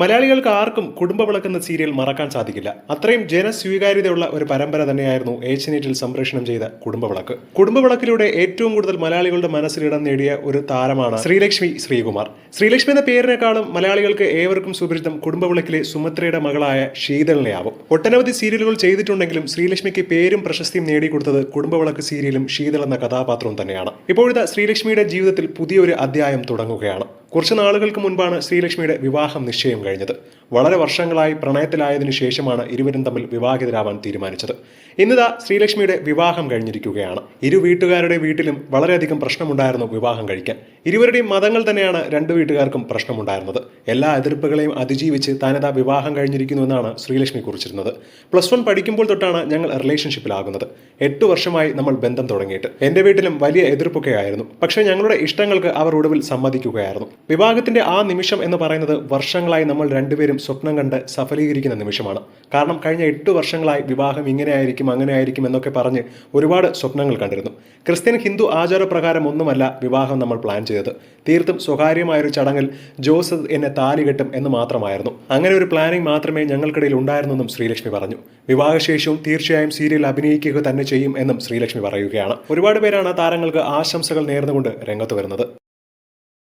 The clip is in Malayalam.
മലയാളികൾക്ക് ആർക്കും കുടുംബ വിളക്കെന്ന സീരിയൽ മറക്കാൻ സാധിക്കില്ല. അത്രയും ജനസ്വീകാര്യതയുള്ള ഒരു പരമ്പര തന്നെയായിരുന്നു ഏഷ്യനെറ്റിൽ സംപ്രേഷണം ചെയ്ത കുടുംബവിളക്ക് കുടുംബവിളക്കിലൂടെ ഏറ്റവും കൂടുതൽ മലയാളികളുടെ മനസ്സിൽ ഇടം നേടിയ ഒരു താരമാണ് ശ്രീലക്ഷ്മി ശ്രീകുമാർ. ശ്രീലക്ഷ്മി എന്ന പേരിനേക്കാളും മലയാളികൾക്ക് ഏവർക്കും സുപരിചിതം കുടുംബവിളക്കിലെ സുമിത്രയുടെ മകളായ ശീതളിനെയാവും. ഒട്ടനവധി സീരിയലുകൾ ചെയ്തിട്ടുണ്ടെങ്കിലും ശ്രീലക്ഷ്മിക്ക് പേരും പ്രശസ്തിയും നേടിക്കൊടുത്തത് കുടുംബവിളക്ക് സീരിയലും ശീതൾ എന്ന കഥാപാത്രവും തന്നെയാണ്. ഇപ്പോഴത്തെ ശ്രീലക്ഷ്മിയുടെ ജീവിതത്തിൽ പുതിയൊരു അധ്യായം തുടങ്ങുകയാണ്. കുറച്ച് നാളുകൾക്ക് മുൻപാണ് ശ്രീലക്ഷ്മിയുടെ വിവാഹം നിശ്ചയം കഴിഞ്ഞത്. വളരെ വർഷങ്ങളായി പ്രണയത്തിലായതിനു ശേഷമാണ് ഇരുവരും തമ്മിൽ വിവാഹിതരാവാൻ തീരുമാനിച്ചത്. ഇന്നിതാ ശ്രീലക്ഷ്മിയുടെ വിവാഹം കഴിഞ്ഞിരിക്കുകയാണ്. ഇരു വീട്ടുകാരുടെ വീട്ടിലും വളരെയധികം പ്രശ്നമുണ്ടായിരുന്നു വിവാഹം കഴിക്കാൻ. ഇരുവരുടെയും മതങ്ങൾ തന്നെയാണ് രണ്ട് വീട്ടുകാർക്കും പ്രശ്നമുണ്ടായിരുന്നത്. എല്ലാ എതിർപ്പുകളെയും അതിജീവിച്ച് താനിതാ വിവാഹം കഴിഞ്ഞിരിക്കുന്നു എന്നാണ് ശ്രീലക്ഷ്മി കുറിച്ചിരുന്നത്. പ്ലസ് വൺ പഠിക്കുമ്പോൾ തൊട്ടാണ് ഞങ്ങൾ റിലേഷൻഷിപ്പിലാകുന്നത്. എട്ട് വർഷമായി നമ്മൾ ബന്ധം തുടങ്ങിയിട്ട്. എന്റെ വീട്ടിലും വലിയ എതിർപ്പൊക്കെ ആയിരുന്നു പക്ഷേ ഞങ്ങളുടെ ഇഷ്ടങ്ങൾക്ക് അവർ ഒടുവിൽ സമ്മതിക്കുകയായിരുന്നു. വിവാഹത്തിന്റെ ആ നിമിഷം എന്ന് പറയുന്നത് വർഷങ്ങളായി നമ്മൾ രണ്ടുപേരും സ്വപ്നം കണ്ട് സഫലീകരിക്കുന്ന നിമിഷമാണ്. കാരണം കഴിഞ്ഞ എട്ട് വർഷങ്ങളായി വിവാഹം ഇങ്ങനെ ആയിരിക്കും അങ്ങനെ ആയിരിക്കും എന്നൊക്കെ പറഞ്ഞ് ഒരുപാട് സ്വപ്നങ്ങൾ കണ്ടിരുന്നു. ക്രിസ്ത്യൻ ഹിന്ദു ആചാരപ്രകാരം ഒന്നുമല്ല വിവാഹം നമ്മൾ പ്ലാൻ ചെയ്തത്. തീർത്തും സ്വകാര്യമായൊരു ചടങ്ങിൽ ജോസ് എന്നെ താലി കെട്ടും എന്ന് മാത്രമായിരുന്നു. അങ്ങനെ ഒരു പ്ലാനിംഗ് മാത്രമേ ഞങ്ങൾക്കിടയിൽ ഉണ്ടായിരുന്നെന്നും ശ്രീലക്ഷ്മി പറഞ്ഞു. വിവാഹശേഷവും തീർച്ചയായും സീരിയൽ അഭിനയിക്കുക തന്നെ ചെയ്യും എന്നും ശ്രീലക്ഷ്മി പറയുകയാണ്. ഒരുപാട് പേരാണ് താരങ്ങൾക്ക് ആശംസകൾ നേർന്നുകൊണ്ട് രംഗത്ത് വരുന്നത്.